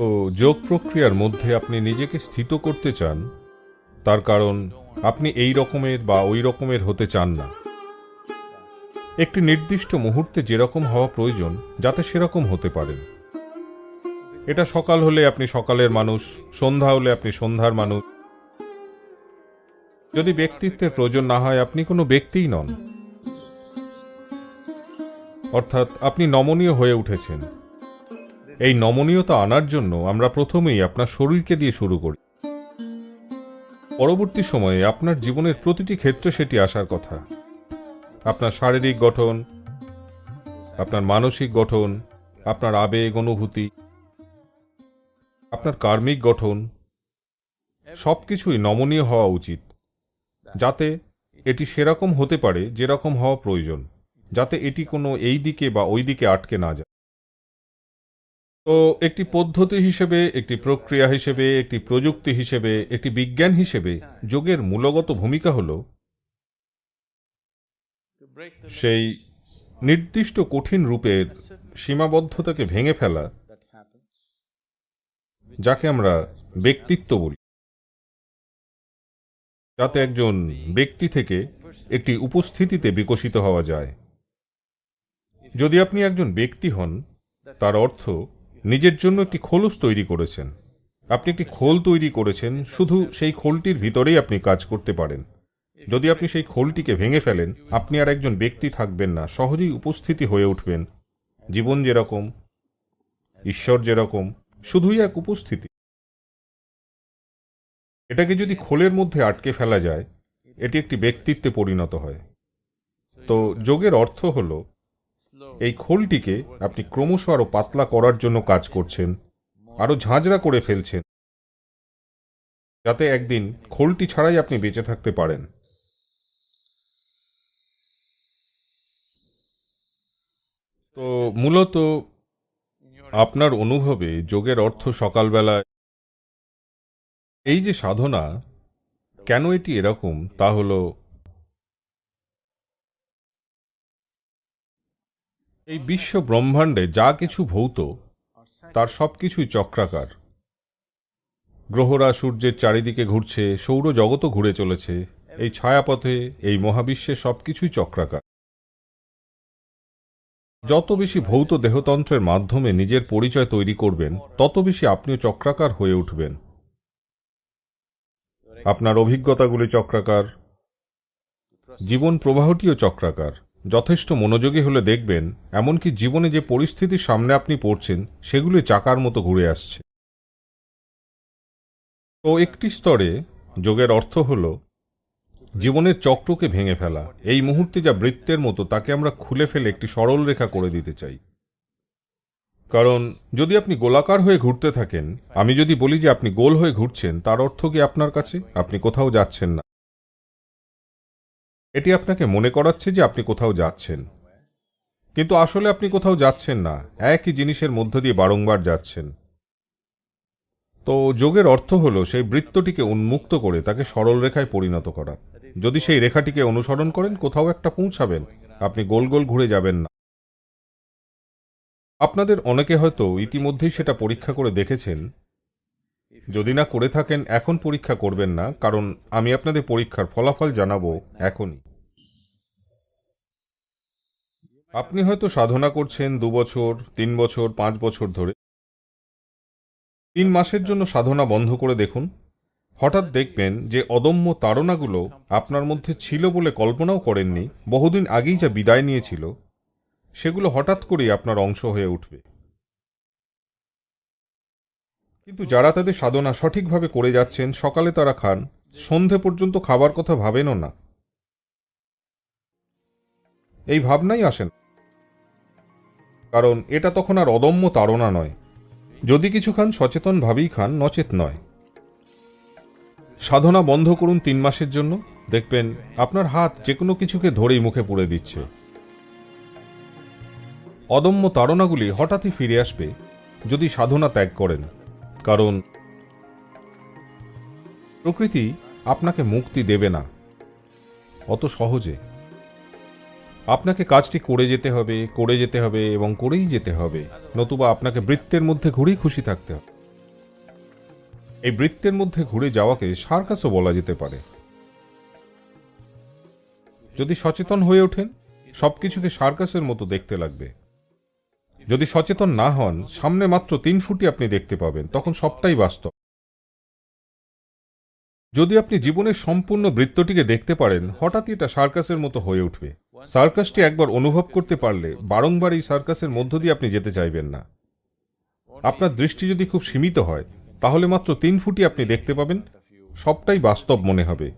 তো যোগ প্রক্রিয়ার মধ্যে আপনি নিজেকে স্থিত করতে চান, তার কারণ আপনি এই রকমের বা ওই রকমের হতে চান না। একটি নির্দিষ্ট মুহূর্তে যেরকম হওয়া প্রয়োজন, যাতে সেরকম হতে পারেন এটা সকাল হলে আপনি সকালের মানুষ, সন্ধ্যা হলে আপনি সন্ধ্যার মানুষ। যদি ব্যক্তিত্বের প্রয়োজন না হয়, আপনি কোনো ব্যক্তিই নন। অর্থাৎ আপনি নমনীয় হয়ে উঠেছেন। এই নমনীয়তা আনার জন্য আমরা প্রথমেই আপনার শরীরকে দিয়ে শুরু করি। পরবর্তী সময়ে আপনার জীবনের প্রতিটি ক্ষেত্রে সেটি আসার কথা। আপনার শারীরিক গঠন, আপনার মানসিক গঠন, আপনার আবেগ, অনুভূতি, আপনার কার্মিক গঠন সব কিছুই নমনীয় হওয়া উচিত। যাতে এটি সেরকম হতে পারে যেরকম হওয়া প্রয়োজন। যাতে এটি কোনো এই দিকে বা ওই দিকে আটকে না যায়। তো একটি পদ্ধতি হিসেবে, একটি প্রক্রিয়া হিসেবে, একটি প্রযুক্তি হিসেবে, একটি বিজ্ঞান হিসেবে যোগের মূলগত ভূমিকা হল সেই নির্দিষ্ট কঠিন রূপের সীমাবদ্ধতাকে ভেঙে ফেলা, যাকে আমরা ব্যক্তিত্ব বলি। যাতে একজন ব্যক্তি থেকে একটি উপস্থিতিতে বিকশিত হওয়া যায়। যদি আপনি একজন ব্যক্তি হন, তার অর্থ নিজের জন্য একটি খোলস তৈরি করেছেন। আপনি একটি খোল তৈরি করেছেন, শুধু সেই খোলটির ভিতরেই আপনি কাজ করতে পারেন। যদি আপনি সেই খোলটিকে ভেঙে ফেলেন, আপনি আর একজন ব্যক্তি থাকবেন না, সহজেই উপস্থিতি হয়ে উঠবেন। জীবন যেরকম, ঈশ্বর যেরকম, শুধুই এক উপস্থিতি। এটাকে যদি খোলের মধ্যে আটকে ফেলা যায়, এটি একটি ব্যক্তিত্বে পরিণত হয়। তো যোগের অর্থ হল এই খোলটিকে আপনি ক্রমশ আরও পাতলা করার জন্য কাজ করছেন, আরও ঝাঁঝরা করে ফেলছেন, যাতে একদিন খোলটি ছাড়াই আপনি বেঁচে থাকতে পারেন। তো মূলত আপনার অনুভবে যোগের অর্থ সকালবেলায় এই যে সাধনা, কেন এটি এরকম, তা হল এই বিশ্ব ব্রহ্মাণ্ডে যা কিছু ভৌত, তার সব কিছুই চক্রাকার। গ্রহরা সূর্যের চারিদিকে ঘুরছে সৌরজগতও ঘুরে চলেছে। এই ছায়াপথে, এই মহাবিশ্বের সবকিছুই চক্রাকার। যত বেশি ভৌত দেহতন্ত্রের মাধ্যমে নিজের পরিচয় তৈরি করবেন, তত বেশি আপনিও চক্রাকার হয়ে উঠবেন। আপনার অভিজ্ঞতাগুলি চক্রাকার। জীবন প্রবাহটিও চক্রাকার। যথেষ্ট মনোযোগী হলে দেখবেন, এমনকি জীবনে যে পরিস্থিতির সামনে আপনি পড়ছেন, সেগুলি চাকার মতো ঘুরে আসছে। তো একটি স্তরে যোগের অর্থ হল, জীবনের চক্রকে ভেঙে ফেলা। এই মুহূর্তে যা বৃত্তের মতো, তাকে আমরা খুলে ফেলে একটি সরল রেখা করে দিতে চাই। কারণ, যদি আপনি গোলাকার হয়ে ঘুরতে থাকেন, আমি যদি বলি যে আপনি গোল হয়ে ঘুরছেন, তার অর্থ কি আপনার কাছে? আপনি কোথাও যাচ্ছেন না। এটি আপনাকে মনে করাচ্ছে যে আপনি কোথাও যাচ্ছেন। কিন্তু আসলে আপনি কোথাও যাচ্ছেন না, একই জিনিসের মধ্য দিয়ে বারংবার যাচ্ছেন। তো যোগের অর্থ হল, সেই বৃত্তটিকে উন্মুক্ত করে তাকে সরল রেখায় পরিণত করা। যদি সেই রেখাটিকে অনুসরণ করেন, কোথাও একটা পৌঁছাবেন। আপনি গোল গোল ঘুরে যাবেন না। আপনাদের অনেকে হয়তো ইতিমধ্যেই সেটা পরীক্ষা করে দেখেছেন যদি না করে থাকেন, এখন পরীক্ষা করবেন না, কারণ আমি আপনাদের পরীক্ষার ফলাফল জানাব এখনই। আপনি হয়তো সাধনা করছেন দু বছর, তিন বছর, পাঁচ বছর ধরে। তিন মাসের জন্য সাধনা বন্ধ করে দেখুন। হঠাৎ দেখবেন যে অদম্য তাড়নাগুলো আপনার মধ্যে ছিল বলে কল্পনাও করেননি, বহুদিন আগেই যা বিদায় নিয়েছিল, সেগুলো হঠাৎ করেই আপনার অংশ হয়ে উঠবে। কিন্তু যারা তাদের সাধনা সঠিকভাবে করে যাচ্ছেন, সকালে তারা খান। সন্ধে পর্যন্ত খাবার কথা ভাবেনও না। এই ভাবনাই আসেন কারণ এটা তখন আর অদম্য তাড়না নয়। যদি কিছু খান সচেতনভাবেই খান, নচেত নয়। সাধনা বন্ধ করুন তিন মাসের জন্য। দেখবেন আপনার হাত যে কোনো কিছুকে ধরেই মুখে পুড়ে দিচ্ছে। অদম্য তাড়নাগুলি হঠাৎই ফিরে আসবে যদি সাধনা ত্যাগ করেন। কারণ প্রকৃতি আপনাকে মুক্তি দেবে না। অত সহজে। আপনাকে কাজটি করে যেতে হবে, করে যেতে হবে এবং করেই যেতে হবে। নতুবা আপনাকে বৃত্তের মধ্যে ঘুরেই খুশি থাকতে হবে। এই বৃত্তের মধ্যে ঘুরে যাওয়াকে সার্কাসও বলা যেতে পারে। যদি সচেতন হয়ে ওঠেন, সবকিছুকে সার্কাসের মতো দেখতে লাগবে। যদি সচেতন না হন, সামনে মাত্র তিন ফুটই আপনি দেখতে পাবেন, তখন সবটাই বাস্তব। যদি আপনি জীবনের সম্পূর্ণ বৃত্তটিকে দেখতে পারেন, হঠাৎই এটা সার্কাসের মতো হয়ে উঠবে। সার্কাসটি একবার অনুভব করতে পারলে বারংবার এই সার্কাসের মধ্য দিয়ে আপনি যেতে চাইবেন না। আপনার দৃষ্টি যদি খুব সীমিত হয়, তাহলে মাত্র তিন ফুটই আপনি দেখতে পাবেন, সবটাই বাস্তব মনে হবে।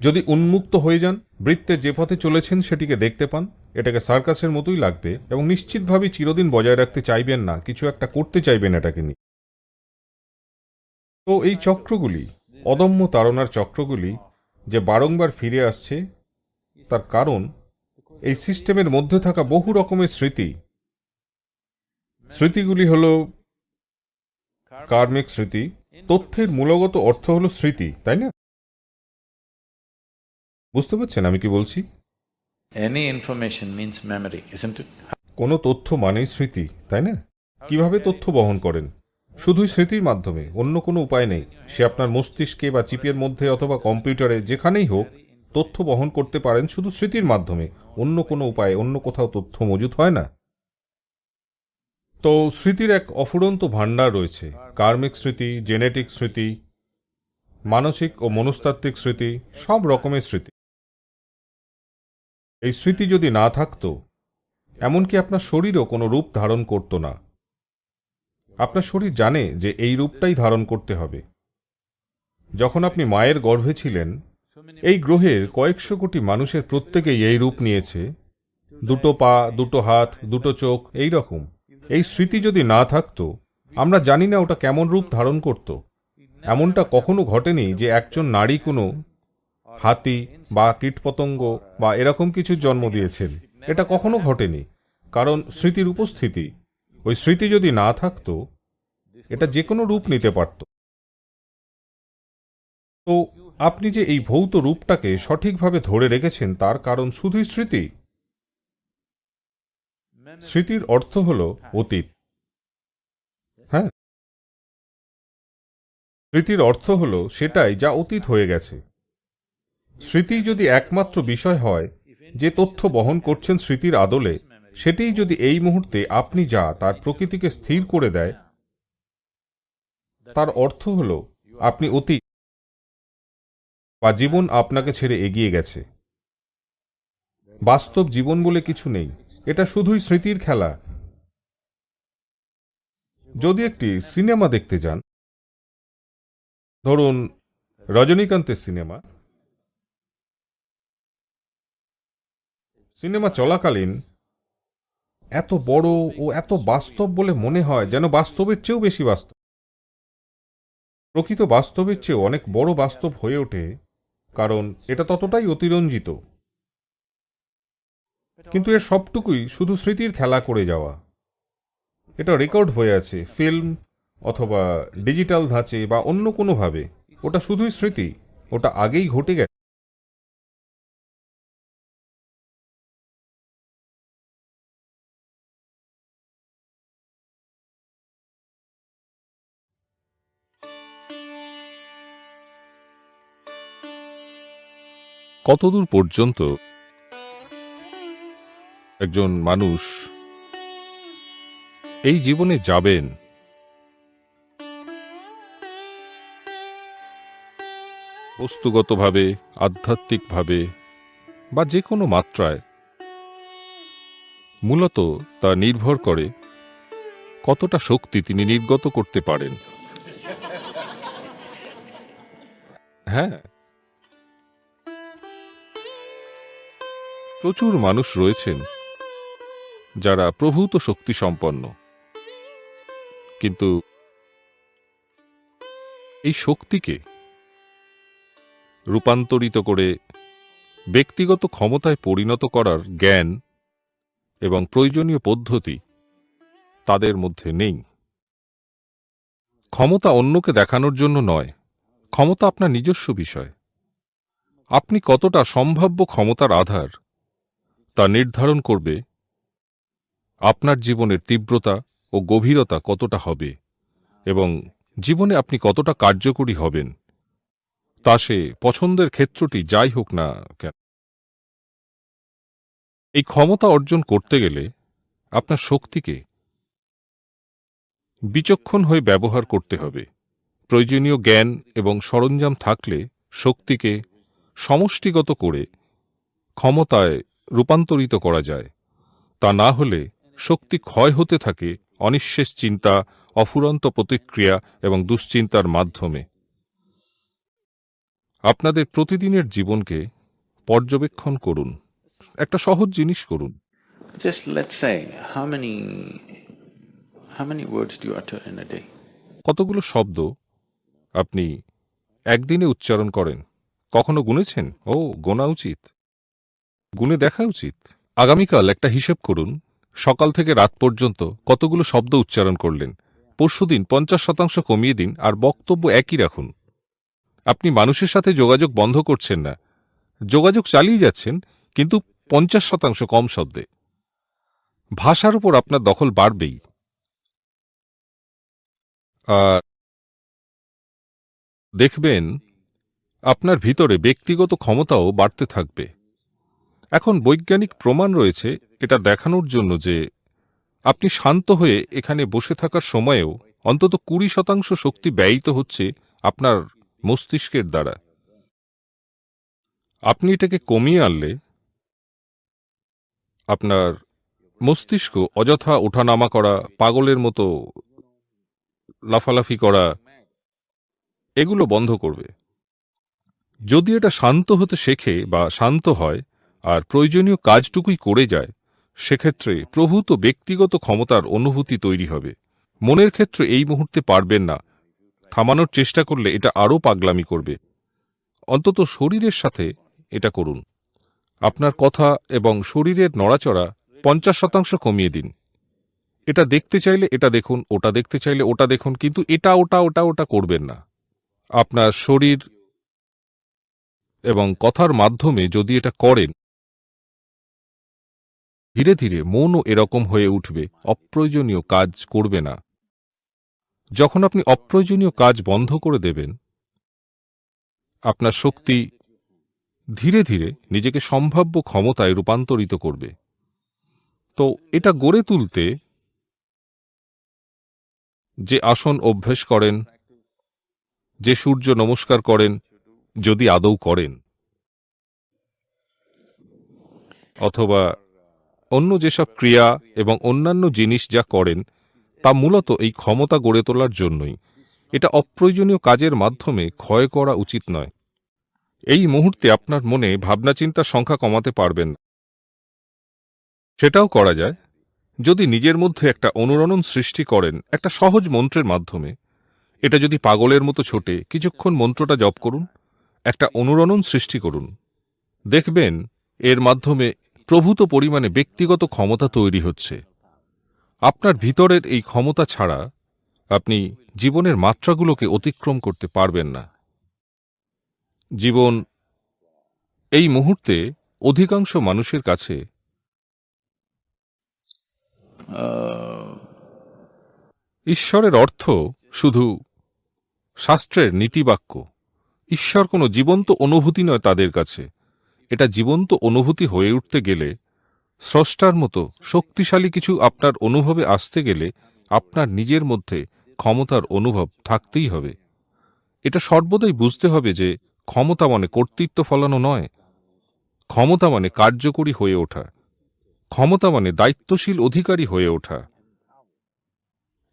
যদি উন্মুক্ত হয়ে যান, বৃত্তে যে পথে চলেছেন সেটিকে দেখতে পান, এটাকে সার্কাসের মতোই লাগবে এবং নিশ্চিতভাবে চিরদিন বজায় রাখতে চাইবেন না, কিছু একটা করতে চাইবেন এটাকে নিয়ে। তো এই চক্রগুলি, অদম্য তাড়নার চক্রগুলি, যে বারংবার ফিরে আসছে, তার কারণ, এই সিস্টেমের মধ্যে থাকা বহু রকমের স্মৃতি। স্মৃতিগুলি হল কার্মিক স্মৃতি, তথ্যের মূলগত অর্থ হল স্মৃতি, তাই না? বুঝতে পারছেন আমি কি বলছি? Means memory, isn't it? কোনো তথ্য মানেই স্মৃতি তাই না? কীভাবে তথ্য বহন করেন? শুধুই স্মৃতির মাধ্যমে অন্য কোনো উপায় নেই। সে আপনার মস্তিষ্কে বা চিপের মধ্যে অথবা কম্পিউটারে যেখানেই হোক তথ্য বহন করতে পারেন শুধু স্মৃতির মাধ্যমে। অন্য কোনো উপায়ে অন্য কোথাও তথ্য মজুদ হয় না। তো স্মৃতির এক অফুরন্ত ভাণ্ডার রয়েছে। কার্মিক স্মৃতি জেনেটিক স্মৃতি মানসিক ও মনস্তাত্ত্বিক স্মৃতি সব রকমের স্মৃতি। এই স্মৃতি যদি না থাকতো, এমনকি আপনার শরীরও কোনো রূপ ধারণ করত না। আপনার শরীর জানে যে এই রূপটাই ধারণ করতে হবে। যখন আপনি মায়ের গর্ভে ছিলেন, এই গ্রহের কয়েকশো কোটি মানুষের প্রত্যেকেই এই রূপ নিয়েছে। দুটো পা, দুটো হাত, দুটো চোখ, এই রকম। এই স্মৃতি যদি না থাকতো, আমরা জানি না ওটা কেমন রূপ ধারণ করত। এমনটা কখনো ঘটেনি যে একজন নারী কোনো হাতি বা কীটপতঙ্গ বা এরকম কিছু জন্ম দিয়েছেন। এটা কখনো ঘটেনি, কারণ স্মৃতির উপস্থিতি। ওই স্মৃতি যদি না থাকতো, এটা যে কোনো রূপ নিতে পারত। তো আপনি যে এই ভৌত রূপটাকে সঠিকভাবে ধরে রেখেছেন, তার কারণ শুধুই স্মৃতি? স্মৃতির অর্থ হল অতীত। হ্যাঁ? স্মৃতির অর্থ হল সেটাই যা অতীত হয়ে গেছে। স্মৃতি যদি একমাত্র বিষয় হয়, যে তথ্য বহন করছেন স্মৃতির আদলে, সেটিই যদি এই মুহূর্তে আপনি যা তার প্রকৃতিকে স্থির করে দেয়, তার অর্থ হল আপনি অতীত বা জীবন আপনাকে ছেড়ে এগিয়ে গেছে। বাস্তব জীবন বলে কিছু নেই, এটা শুধুই স্মৃতির খেলা। যদি একটি সিনেমা দেখতে যান, ধরুন রজনীকান্তের সিনেমা সিনেমা চলাকালীন এত বড় ও এত বাস্তব বলে মনে হয় যেন বাস্তবের চেয়েও বেশি বাস্তব। প্রকৃত বাস্তবের চেয়েও অনেক বড় বাস্তব হয়ে ওঠে, কারণ এটা ততটাই অতিরঞ্জিত। কিন্তু এর সবটুকুই শুধু স্মৃতির খেলা করে যাওয়া। এটা রেকর্ড হয়ে আছে ফিল্ম অথবা ডিজিটাল ধাঁচে বা অন্য কোনোভাবে। ওটা শুধুই স্মৃতি, ওটা আগেই ঘটে গেছে। কতদূর পর্যন্ত একজন মানুষ এই জীবনে যাবেন? বস্তুগতভাবে, আধ্যাত্মিকভাবে, বা যে কোনো মাত্রায়, মূলত তা নির্ভর করে কতটা শক্তি তিনি নির্গত করতে পারেন। হ্যাঁ প্রচুর মানুষ রয়েছেন যারা প্রভূত শক্তি সম্পন্ন। কিন্তু এই শক্তিকে রূপান্তরিত করে ব্যক্তিগত ক্ষমতায় পরিণত করার জ্ঞান এবং প্রয়োজনীয় পদ্ধতি তাদের মধ্যে নেই। ক্ষমতা অন্যকে দেখানোর জন্য নয়, ক্ষমতা আপনার নিজস্ব বিষয়। আপনি কতটা সম্ভাব্য ক্ষমতার আধার তা নির্ধারণ করবে, আপনার জীবনের তীব্রতা ও গভীরতা কতটা হবে এবং জীবনে আপনি কতটা কার্যকরী হবেন, তা সে পছন্দের ক্ষেত্রটি যাই হোক না কেন। এই ক্ষমতা অর্জন করতে গেলে আপনার শক্তিকে বিচক্ষণ হয়ে ব্যবহার করতে হবে। প্রয়োজনীয় জ্ঞান এবং সরঞ্জাম থাকলে শক্তিকে সমষ্টিগত করে ক্ষমতায় রূপান্তরিত করা যায়। তা না হলে শক্তি ক্ষয় হতে থাকে অনিঃশেষ চিন্তা অফুরন্ত প্রতিক্রিয়া এবং দুশ্চিন্তার মাধ্যমে। আপনাদের প্রতিদিনের জীবনকে পর্যবেক্ষণ করুন। একটা সহজ জিনিস করুন। Just let's say, how many, how many words do you utter in a day? কতগুলো শব্দ আপনি একদিনে উচ্চারণ করেন? কখনো গুনেছেন? ও গোনা উচিত। গুনে দেখা উচিত। আগামীকাল একটা হিসেব করুন, সকাল থেকে রাত পর্যন্ত কতগুলো শব্দ উচ্চারণ করলেন। পরশুদিন পঞ্চাশ শতাংশ কমিয়ে দিন আর বক্তব্য একই রাখুন। আপনি মানুষের সাথে যোগাযোগ বন্ধ করছেন না। যোগাযোগ চালিয়ে যাচ্ছেন, কিন্তু পঞ্চাশ শতাংশ কম শব্দে। ভাষার উপর আপনার দখল বাড়বেই। আর দেখবেন, আপনার ভিতরে ব্যক্তিগত ক্ষমতাও বাড়তে থাকবে। এখন বৈজ্ঞানিক প্রমাণ রয়েছে এটা দেখানোর জন্য যে আপনি শান্ত হয়ে এখানে বসে থাকার সময়েও অন্তত কুড়ি শতাংশ শক্তি ব্যয়িত হচ্ছে আপনার মস্তিষ্কের দ্বারা। আপনি এটাকে কমিয়ে আনলে আপনার মস্তিষ্ক অযথা ওঠানামা করা, পাগলের মতো লাফালাফি করা, এগুলো বন্ধ করবে। যদি এটা শান্ত হতে শেখে বা শান্ত হয় আর প্রয়োজনীয় কাজটুকুই করে যায়, সেক্ষেত্রে প্রভূত ব্যক্তিগত ক্ষমতার অনুভূতি তৈরি হবে। মনের ক্ষেত্রে এই মুহূর্তে পারবেন না। থামানোর চেষ্টা করলে এটা আরও পাগলামি করবে। অন্তত শরীরের সাথে এটা করুন। আপনার কথা এবং শরীরের নড়াচড়া পঞ্চাশ শতাংশ কমিয়ে দিন। এটা দেখতে চাইলে এটা দেখুন, ওটা দেখতে চাইলে ওটা দেখুন, কিন্তু এটা, ওটা ওটা ওটা করবেন না। আপনার শরীর এবং কথার মাধ্যমে যদি এটা করেন ধীরে ধীরে মনও এরকম হয়ে উঠবে, অপ্রয়োজনীয় কাজ করবে না। যখন আপনি অপ্রয়োজনীয় কাজ বন্ধ করে দেবেন, আপনার শক্তি ধীরে ধীরে নিজেকে সম্ভাব্য ক্ষমতায় রূপান্তরিত করবে। তো এটা গড়ে তুলতে যে আসন অভ্যেস করেন, যে সূর্য নমস্কার করেন, যদি আদৌ করেন, অথবা অন্য যেসব ক্রিয়া এবং অন্যান্য জিনিস যা করেন, তা মূলত এই ক্ষমতা গড়ে তোলার জন্যই। এটা অপ্রয়োজনীয় কাজের মাধ্যমে ক্ষয় করা উচিত নয়। এই মুহূর্তে আপনার মনে ভাবনাচিন্তার সংখ্যা কমাতে পারবেন সেটাও করা যায়। যদি নিজের মধ্যে একটা অনুরণন সৃষ্টি করেন একটা সহজ মন্ত্রের মাধ্যমে, এটা যদি পাগলের মতো ছোটে, কিছুক্ষণ মন্ত্রটা জপ করুন, একটা অনুরণন সৃষ্টি করুন। দেখবেন, এর মাধ্যমে প্রভূত পরিমাণে ব্যক্তিগত ক্ষমতা তৈরি হচ্ছে। আপনার ভিতরের এই ক্ষমতা ছাড়া আপনি জীবনের মাত্রাগুলোকে অতিক্রম করতে পারবেন না। জীবন এই মুহূর্তে অধিকাংশ মানুষের কাছে ঈশ্বরের অর্থ শুধু শাস্ত্রের নীতিবাক্য। ঈশ্বর কোনো জীবন্ত অনুভূতি নয় তাদের কাছে। এটা জীবন্ত অনুভূতি হয়ে উঠতে গেলে, স্রষ্টার মতো শক্তিশালী কিছু আপনার অনুভবে আসতে গেলে আপনার নিজের মধ্যে ক্ষমতার অনুভব থাকতেই হবে। এটা সর্বদাই বুঝতে হবে যে ক্ষমতা মানে কর্তৃত্ব ফলানো নয়। ক্ষমতা মানে কার্যকরী হয়ে ওঠা। ক্ষমতা মানে দায়িত্বশীল অধিকারী হয়ে ওঠা।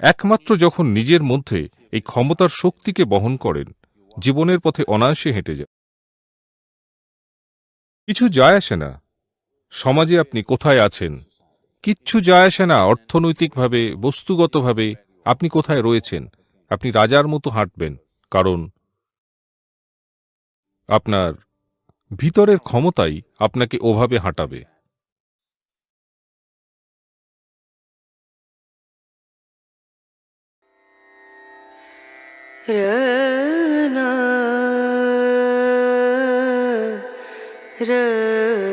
একমাত্র যখন নিজের মধ্যে এই ক্ষমতার শক্তিকে বহন করেন, জীবনের পথে অনায়াসে হেঁটে যায়। কিছু যায় আসে না। সমাজে আপনি কোথায় আছেন? কিচ্ছু যায় আসে না। অর্থনৈতিকভাবে বস্তুগতভাবে আপনি কোথায় রয়েছেন? আপনি রাজার মতো হাঁটবেন কারণ আপনার ভিতরের ক্ষমতাই আপনাকে ওভাবে হাঁটাবে। Rana, र